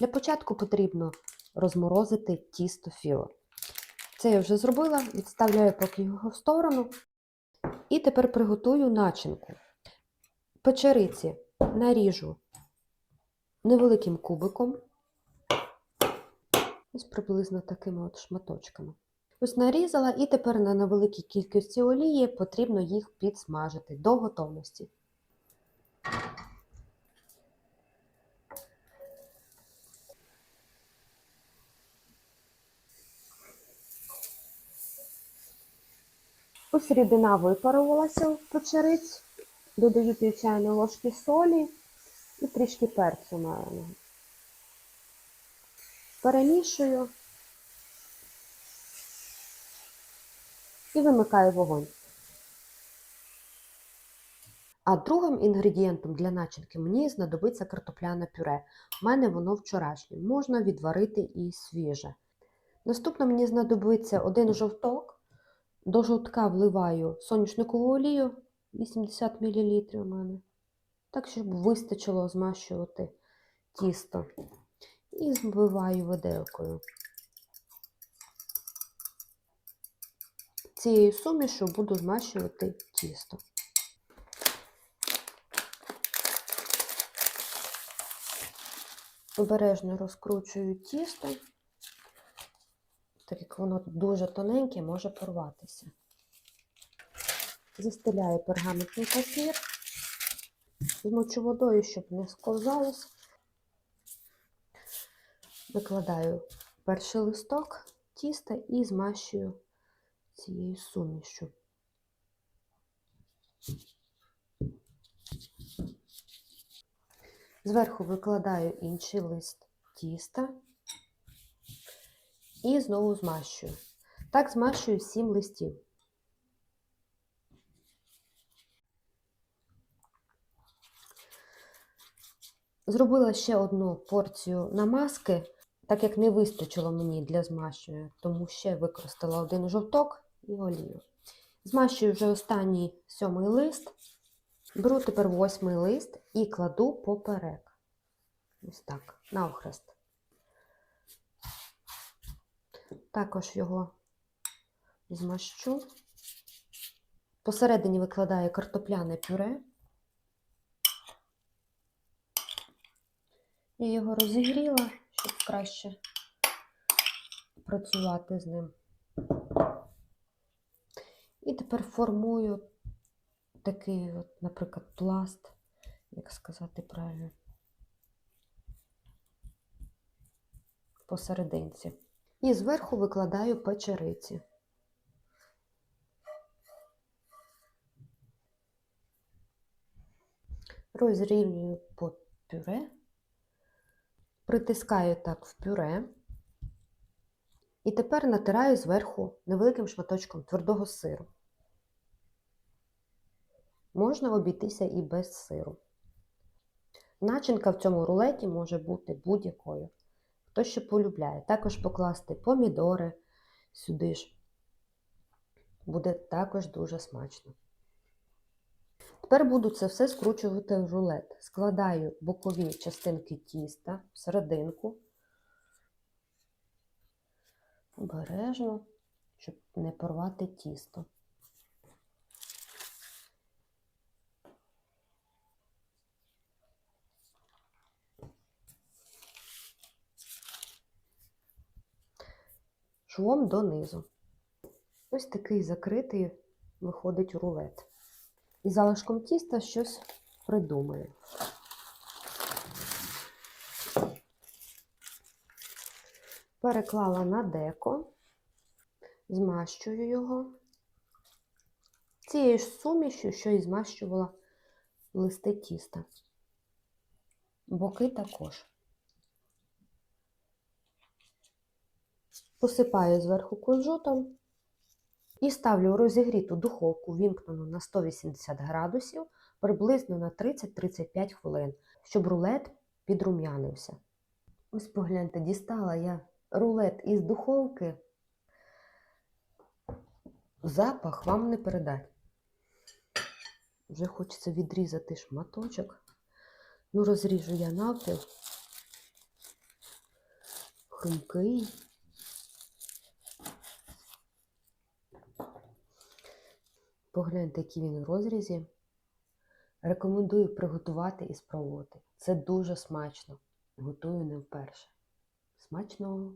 Для початку потрібно розморозити тісто філо. Це я вже зробила, відставляю поки його в сторону. І тепер приготую начинку. Печериці наріжу невеликим кубиком. Ось приблизно такими от шматочками. Ось нарізала, і тепер на невеликій кількості олії потрібно їх підсмажити до готовності. Ось рідина випарувалася печериць, додаю пів чайної ложки солі і трішки перцю меленого. Перемішую і вимикаю вогонь. А другим інгредієнтом для начинки мені знадобиться картопляне пюре. У мене воно вчорашнє, можна відварити і свіже. Наступно мені знадобиться один жовток. До жовтка вливаю соняшникову олію 80 мл у мене. Так, щоб вистачило змащувати тісто. І збиваю виделкою. Цією сумішю буду змащувати тісто. Обережно розкручую тісто, так як воно дуже тоненьке, може порватися. Застеляю пергаментний папір, змочу водою, щоб не сковзалось. Викладаю перший листок тіста і змащую цією сумішю. Зверху викладаю інший лист тіста і знову змащую. Так змащую 7 листів. Зробила ще одну порцію намазки, так як не вистачило мені для змащування, тому ще використала один жовток і олію. Змащую вже останній сьомий лист. Беру тепер восьмий лист і кладу поперек. Ось так, навхрест. Також його змащу. Посередині викладаю картопляне пюре. Я його розігріла, щоб краще працювати з ним. І тепер формую такий, от, наприклад, пласт, як сказати правильно, посерединці. І зверху викладаю печериці. Розрівнюю по пюре, притискаю так в пюре. І тепер натираю зверху невеликим шматочком твердого сиру. Можна обійтися і без сиру. Начинка в цьому рулеті може бути будь-якою. Хто що полюбляє. Також покласти помідори сюди ж. Буде також дуже смачно. Тепер буду це все скручувати в рулет. Складаю бокові частинки тіста в серединку. Обережно, щоб не порвати тісто. Швом донизу. Ось такий закритий виходить рулет. І залишком тіста щось придумаю. Переклала на деко, змащую його цією ж сумішю, що і змащувала листи тіста. Боки також. Посипаю зверху кунжутом і ставлю розігріту духовку, вімкнену на 180 градусів, приблизно на 30-35 хвилин, щоб рулет підрум'янився. Ось погляньте, дістала я рулет із духовки. Запах вам не передать. Вже хочеться відрізати шматочок. Ну, розріжу я навпіл. хрумкий. Погляньте, який він у розрізі. Рекомендую приготувати і спробувати. Це дуже смачно. Готую не вперше. Смачного!